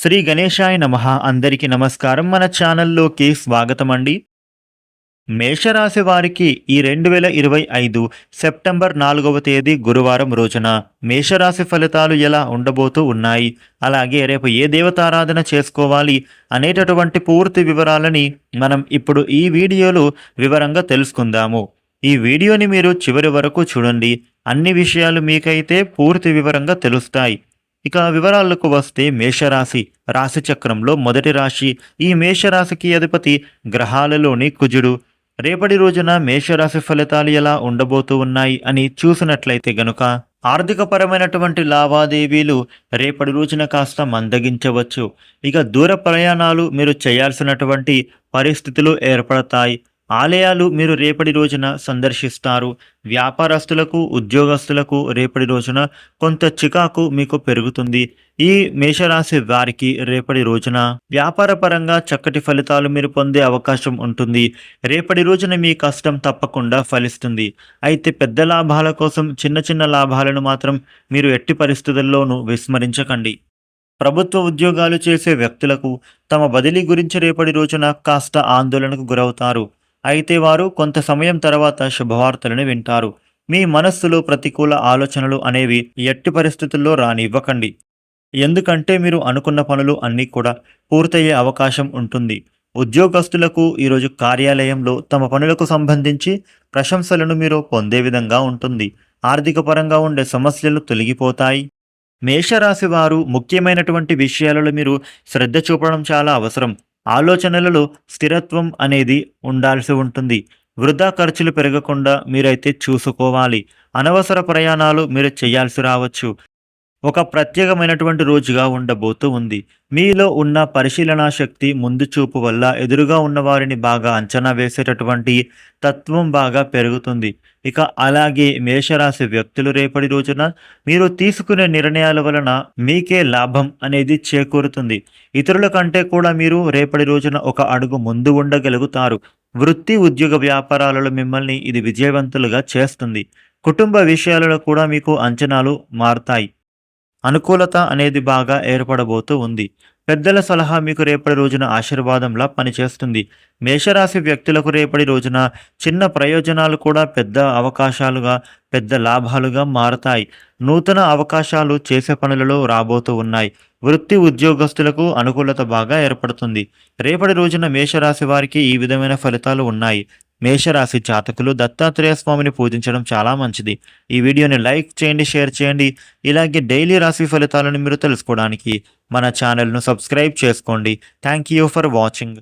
శ్రీ గణేశాయ నమ. అందరికీ నమస్కారం. మన ఛానల్లోకి స్వాగతం అండి మేషరాశి వారికి ఈ రెండు వేల ఇరవై ఐదు సెప్టెంబర్ నాలుగవ తేదీ గురువారం రోజున మేషరాశి ఫలితాలు ఎలా ఉండబోతూ ఉన్నాయి? అలాగే రేపు ఏ దేవతారాధన చేసుకోవాలి అనేటటువంటి పూర్తి వివరాలని మనం ఇప్పుడు ఈ వీడియోలో వివరంగా తెలుసుకుందాము. ఈ వీడియోని మీరు చివరి వరకు చూడండి. అన్ని విషయాలు మీకైతే పూర్తి వివరంగా తెలుస్తాయి. ఇక వివరాలకు వస్తే మేషరాశి రాశిచక్రంలో మొదటి రాశి. ఈ మేషరాశికి అధిపతి గ్రహాలలోని కుజుడు. రేపటి రోజున మేషరాశి ఫలితాలు ఎలా ఉండబోతూ ఉన్నాయి అని చూసినట్లయితే గనుక ఆర్థికపరమైనటువంటి లావాదేవీలు రేపటి రోజున కాస్త మందగించవచ్చు. ఇక దూర ప్రయాణాలు మీరు చేయాల్సినటువంటి పరిస్థితులు ఏర్పడతాయి. ఆలయాలు మీరు రేపటి రోజున సందర్శిస్తారు. వ్యాపారస్తులకు ఉద్యోగస్తులకు రేపటి రోజున కొంత చికాకు మీకు పెరుగుతుంది. ఈ మేషరాశి వారికి రేపటి రోజున వ్యాపారపరంగా చక్కటి ఫలితాలు మీరు పొందే అవకాశం ఉంటుంది. రేపటి రోజున మీ కష్టం తప్పకుండా ఫలిస్తుంది. అయితే పెద్ద లాభాల కోసం చిన్న చిన్న లాభాలను మాత్రం మీరు ఎట్టి పరిస్థితుల్లోనూ విస్మరించకండి. ప్రభుత్వ ఉద్యోగాలు చేసే వ్యక్తులకు తమ బదిలీ గురించి రేపటి రోజున కాస్త ఆందోళనకు గురవుతారు. అయితే వారు కొంత సమయం తర్వాత శుభవార్తలను వింటారు. మీ మనస్సులో ప్రతికూల ఆలోచనలు అనేవి ఎట్టి పరిస్థితుల్లో రానివ్వకండి. ఎందుకంటే మీరు అనుకున్న పనులు అన్నీ కూడా పూర్తయ్యే అవకాశం ఉంటుంది. ఉద్యోగస్తులకు ఈరోజు కార్యాలయంలో తమ పనులకు సంబంధించి ప్రశంసలను మీరు పొందే విధంగా ఉంటుంది. ఆర్థిక పరంగా ఉండే సమస్యలు తొలగిపోతాయి. మేషరాశి వారు ముఖ్యమైనటువంటి విషయాలలో మీరు శ్రద్ధ చూపడం చాలా అవసరం. ఆలోచనలలో స్థిరత్వం అనేది ఉండాల్సి ఉంటుంది. వృధా ఖర్చులు పెరగకుండా మీరైతే చూసుకోవాలి. అనవసర ప్రయాణాలు మీరు చేయాల్సి రావచ్చు. ఒక ప్రత్యేకమైనటువంటి రోజుగా ఉండబోతూ ఉంది. మీలో ఉన్న పరిశీలనా శక్తి ముందు చూపు వల్ల ఎదురుగా ఉన్నవారిని బాగా అంచనా వేసేటటువంటి తత్వం బాగా పెరుగుతుంది. ఇక అలాగే మేషరాశి వ్యక్తులు రేపటి రోజున మీరు తీసుకునే నిర్ణయాల వలన మీకే లాభం అనేది చేకూరుతుంది. ఇతరుల కంటే కూడా మీరు రేపటి రోజున ఒక అడుగు ముందు ఉండగలుగుతారు. వృత్తి ఉద్యోగ వ్యాపారాలలో మిమ్మల్ని ఇది విజయవంతులుగా చేస్తుంది. కుటుంబ విషయాలలో కూడా మీకు అంచనాలు మారుతాయి. అనుకూలత అనేది బాగా ఏర్పడబోతూ ఉంది. పెద్దల సలహా మీకు రేపటి రోజున ఆశీర్వాదంలా పనిచేస్తుంది. మేషరాశి వ్యక్తులకు రేపటి రోజున చిన్న ప్రయోజనాలు కూడా పెద్ద అవకాశాలుగా పెద్ద లాభాలుగా మారతాయి. నూతన అవకాశాలు చేసే పనులలో రాబోతూ ఉన్నాయి. వృత్తి ఉద్యోగస్తులకు అనుకూలత బాగా ఏర్పడుతుంది. రేపటి రోజున మేషరాశి వారికి ఈ విధమైన ఫలితాలు ఉన్నాయి. మేషరాశి జాతకులు దత్తాత్రేయ స్వామిని పూజించడం చాలా మంచిది. ఈ వీడియోని లైక్ చేయండి షేర్ చేయండి. ఇలాగే డైలీ రాశి ఫలితాలను మీరు తెలుసుకోవడానికి మన ఛానల్ను సబ్స్క్రైబ్ చేసుకోండి. Thank you for watching